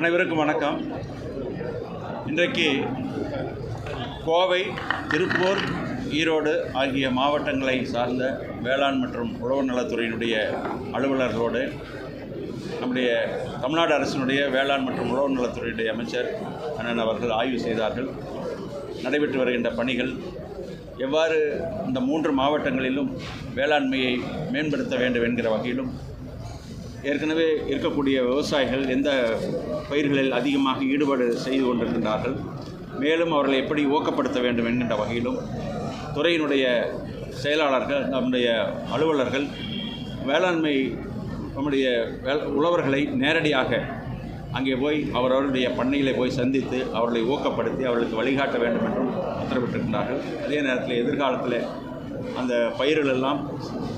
அனைவருக்கும் வணக்கம். இன்றைக்கு கோவை திருப்பூர் ஈரோடு ஆகிய மாவட்டங்களை சார்ந்த வேளாண் மற்றும் உழவு நலத்துறையினுடைய அலுவலர்களோடு நம்முடைய தமிழ்நாடு அரசினுடைய வேளாண் மற்றும் உழவு நலத்துறையுடைய அமைச்சர் அண்ணன் அவர்கள் ஆய்வு செய்தார்கள். நடைபெற்று வருகின்ற பணிகள் எவ்வாறு இந்த மூன்று மாவட்டங்களிலும் வேளாண்மையை மேம்படுத்த வேண்டும் என்கிற வகையிலும் ஏற்கனவே இருக்கக்கூடிய விவசாயிகள் எந்த பயிர்களில் அதிகமாக ஈடுபாடு செய்து கொண்டிருக்கின்றார்கள் மேலும் அவர்களை எப்படி ஊக்கப்படுத்த வேண்டும் என்கின்ற வகையிலும் துறையினுடைய செயலாளர்கள் நம்முடைய அலுவலர்கள் வேளாண்மை நம்முடைய வே உழவர்களை நேரடியாக அங்கே போய் அவரவருடைய பண்ணையிலே போய் சந்தித்து அவர்களை ஊக்கப்படுத்தி அவர்களுக்கு வழிகாட்ட வேண்டும் என்றும் உத்தரவிட்டிருக்கிறார்கள் அதே நேரத்தில் எதிர்காலத்தில் அந்த பயிர்கள் எல்லாம்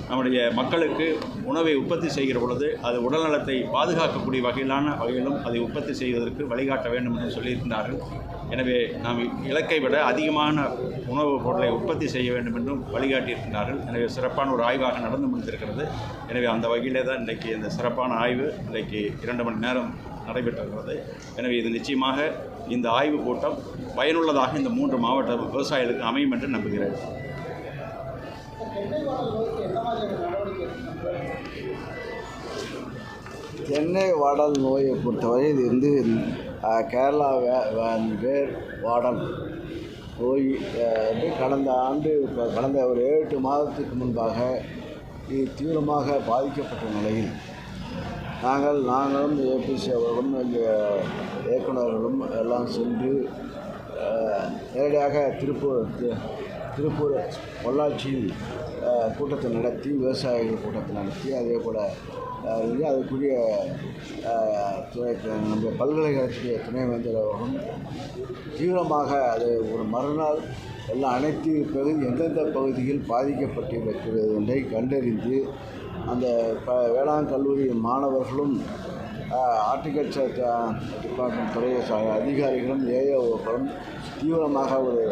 நம்முடைய மக்களுக்கு உணவை உற்பத்தி செய்கிற பொழுது அது உடல்நலத்தை பாதுகாக்கக்கூடிய வகையிலான வகையிலும் அதை உற்பத்தி செய்வதற்கு வழிகாட்ட வேண்டும் என்று சொல்லியிருக்கிறார்கள். எனவே நாம் இலக்கை விட அதிகமான உணவுப் பொருளை உற்பத்தி செய்ய வேண்டும் என்றும் வழிகாட்டியிருக்கிறார்கள். எனவே சிறப்பான ஒரு ஆய்வாக நடந்து முடிந்திருக்கிறது. எனவே அந்த வகையிலே தான் இன்றைக்கு இந்த சிறப்பான ஆய்வு இன்றைக்கு இரண்டு மணி நேரம் நடைபெற்றிருக்கிறது. எனவே இது நிச்சயமாக இந்த ஆய்வுக் கூட்டம் பயனுள்ளதாக இந்த மூன்று மாவட்ட விவசாயிகளுக்கு அமையும் என்று நம்புகிறேன். தென்னை வாடல் நோயை பொறுத்தவரை இது வந்து கேரளா வே வே- வாடல் நோய் வந்து கடந்த ஆண்டு கடந்த ஒரு ஏழு எட்டு மாதத்துக்கு முன்பாக இது தீவிரமாக பாதிக்கப்பட்ட நிலையில் நாங்கள் நாங்களும் ஏபிசி அவர்களும் எங்கள் இயக்குநர்களும் எல்லாம் சென்று நேரடியாக திருப்பூர் திருப்பூர் பொள்ளாச்சியில் கூட்டத்தை நடத்தி விவசாயிகள் கூட்டத்தை நடத்தி அதே போல் வந்து அதுக்குரிய துணை நம்ம பல்கலைக்கழகத்துடைய துணைவேந்தர் அவர்களும் தீவிரமாக அது ஒரு மறுநாள் எல்லாம் அனைத்து பகுதி எந்தெந்த பகுதியில் பாதிக்கப்பட்டிருக்கிறது என்பதை கண்டறிந்து அந்த ப வேளாண் கல்லூரி மாணவர்களும் ஆர்டிகல்ச்சர் டிபார்ட்மெண்ட் துறை ச- அதிகாரிகளும் ஏஓக்களும் தீவிரமாக ஒரு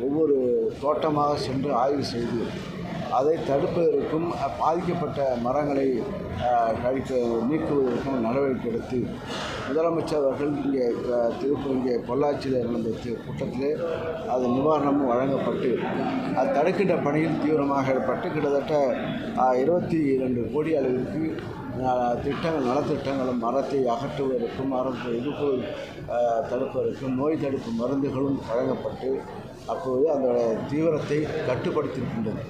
ஒவ்வொரு தோட்டமாக சென்று ஆய்வு செய்து அதை தடுப்பதற்கும் பாதிக்கப்பட்ட மரங்களை ஆஹ், கழிக்க நீக்குவதற்கும் நடவடிக்கை எடுத்து முதலமைச்சர் அவர்கள் இங்கே திருப்பூர் இங்கே பொள்ளாச்சியில் நடந்த கூட்டத்திலே அது நிவாரணமும் வழங்கப்பட்டு அது தடுக்கின்ற பணியில் தீவிரமாக ஏற்பட்டு கிட்டத்தட்ட இருபத்தி இரண்டு கோடி அளவிற்கு திட்டங்கள் நலத்திட்டங்களும் மரத்தை அகற்றுவதற்கும் மரத்தை எதிர்ப்பு தடுப்பதற்கும் நோய் தடுப்பு மருந்துகளும் வழங்கப்பட்டு அப்போது அந்த தீவிரத்தை கட்டுப்படுத்தியிருக்கின்றது.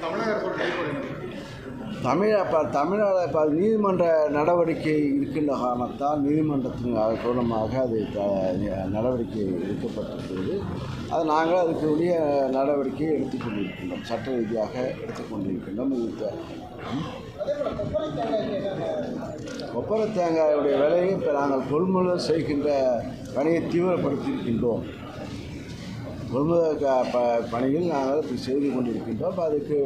தமிழக தமிழ இப்போ தமிழ்நாடு இப்போ நீதிமன்ற நடவடிக்கை இருக்கின்ற காரணத்தால் நீதிமன்றத்தின் மூலமாக அது நடவடிக்கை எடுக்கப்பட்டிருக்கிறது. அது நாங்கள் அதுக்கு உரிய நடவடிக்கை எடுத்துக்கொண்டிருக்கின்றோம். சட்ட ரீதியாக எடுத்துக்கொண்டிருக்கின்றோம். இது? கொப்பரை தேங்காயுடைய விலையை இப்போ நாங்கள் கொள்முதல் செய்கின்ற பணியை தீவிரப்படுத்தியிருக்கின்றோம். கொள்முதல் ப பணியில் நாங்கள் இப்படி செய்து கொண்டிருக்கின்றோம். அப்போ அதுக்கு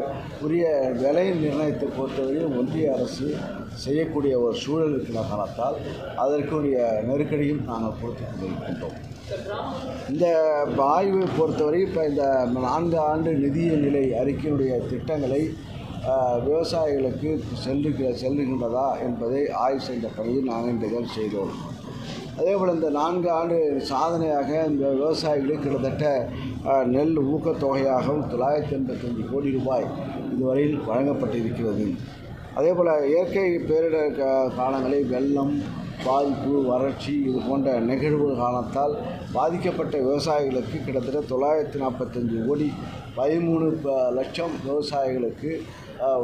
உரிய விலை நிர்ணயத்தை பொறுத்தவரையும் ஒன்றிய அரசு செய்யக்கூடிய ஒரு சூழல் இருக்கிற காரணத்தால் அதற்குரிய நெருக்கடியும் நாங்கள் கொடுத்து கொண்டிருக்கின்றோம். இந்த ஆய்வை பொறுத்தவரை இப்போ இந்த நான்கு ஆண்டு நிதிய நிலை அறிக்கையினுடைய திட்டங்களை விவசாயிகளுக்கு சென்று செல்லுகின்றதா என்பதை ஆய்வு செய்த பணியில் நாங்கள் இந்த செய்தோம். அதே போல் இந்த நான்கு ஆண்டு சாதனையாக இந்த விவசாயிகளுக்கு கிட்டத்தட்ட நெல் ஊக்கத்தொகையாகவும் தொள்ளாயிரத்தி எண்பத்தஞ்சு கோடி ரூபாய் இதுவரையில் வழங்கப்பட்டிருக்கிறது. அதே போல் இயற்கை பேரிடர் காலங்களில் வெள்ளம் பாதிப்பு வறட்சி இது போன்ற நிகழ்வு காரணத்தால் பாதிக்கப்பட்ட விவசாயிகளுக்கு கிட்டத்தட்ட தொள்ளாயிரத்தி நாற்பத்தஞ்சு கோடி பதிமூணு ப- லட்சம் விவசாயிகளுக்கு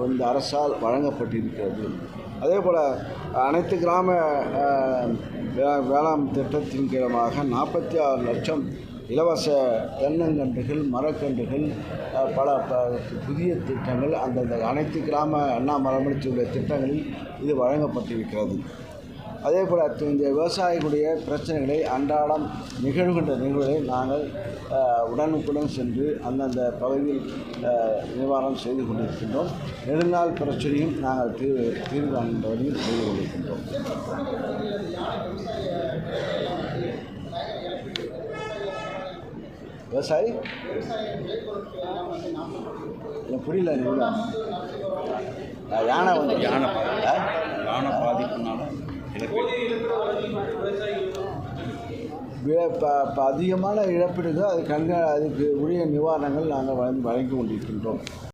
இந்த அரசால் வழங்கப்பட்டிருக்கிறது. அதே போல் அனைத்து கிராம வே- வேளாண் திட்டத்தின் கீழமாக நாற்பத்தி ஆறு லட்சம் இலவச தென்னங்கன்றுகள் மரக்கன்றுகள் பல புதிய திட்டங்கள் அந்தந்த அனைத்து கிராம அண்ணா மரமளித்துள்ள திட்டங்களில் இது வழங்கப்பட்டிருக்கிறது. அதே போல் இந்த விவசாயிகளுடைய பிரச்சனைகளை அன்றாடம் நிகழ்கின்ற நிகழ்வுகளை நாங்கள் உடனுக்குடன் சென்று அந்தந்த பகுதியில் நிவாரணம் செய்து கொண்டிருக்கின்றோம். நெடுநாள் பிரச்சனையும் நாங்கள் தீர்வு தீர்வு வழியில் செய்து கொண்டிருக்கின்றோம். விவசாயி? புரியல யானை வந்து யானை யானை பாதிப்புனால இழப்பு வே- ப ப அதிகமான இழப்பீடுகள் அது கண்க அதுக்கு உரிய நிவாரணங்கள் நாங்கள் வழங்கி வழங்கி கொண்டிருக்கின்றோம்.